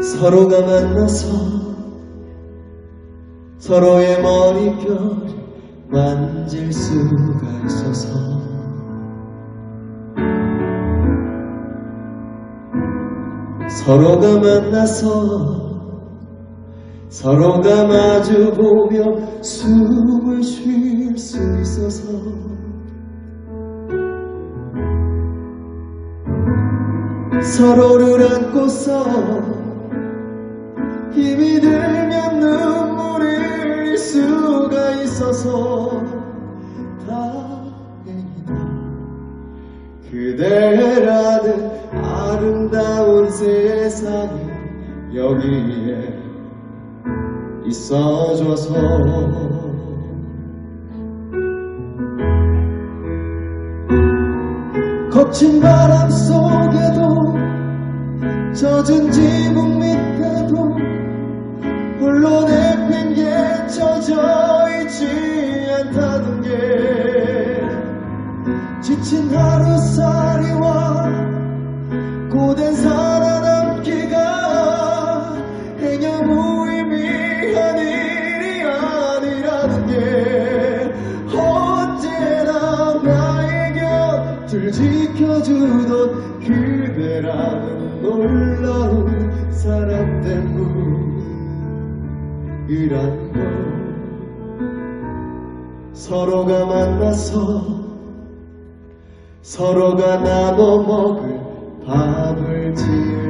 서로가 만나서 서로의 머릿결 만질 수가 있어서 서로가 만나서 서로가 마주보며 숨을 쉴 수 있어서 서로를 안고서 힘이 들면 눈물을 흘릴 수가 있어서 다행이다. 그대라는 아름다운 세상이 여기에 있어줘서 거친 바람 속 무의미한 일이 아니라는 게 언제나 나의 곁을 지켜주던 그대라는 놀라운 사람 때문이란 걸. 서로가 만나서 서로가 나눠 먹을 밥을 지을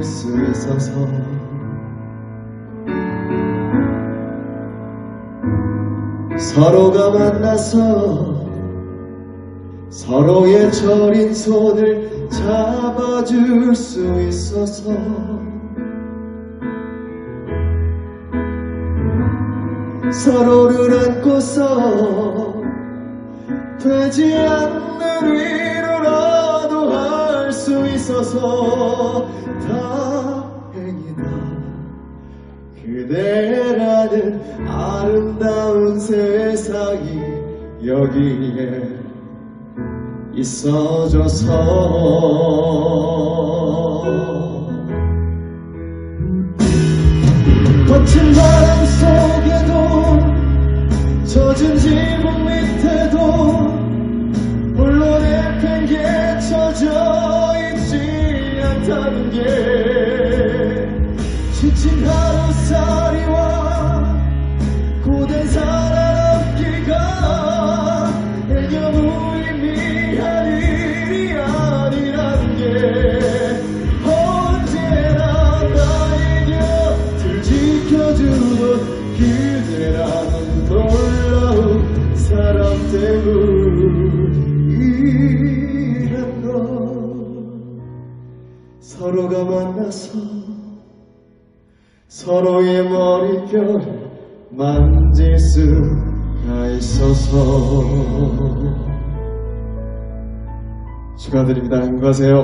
서로가 만나서 서로의 저린 손을 잡아줄 수 있어서 서로를 안고서 되지 않는 위로라도 할 수 있어서 다행이다 그대라는 아름다운 세상이 여기에 있어줘서 거친 바람 속에도 젖은 지붕 밑에도 홀로 내팽개쳐져 있지 않다는 게 그대라는 놀라운 사람 때문이란 걸 서로가 만나서 서로의 머릿결 만질 수가 있어서 축하드립니다. 행복하세요.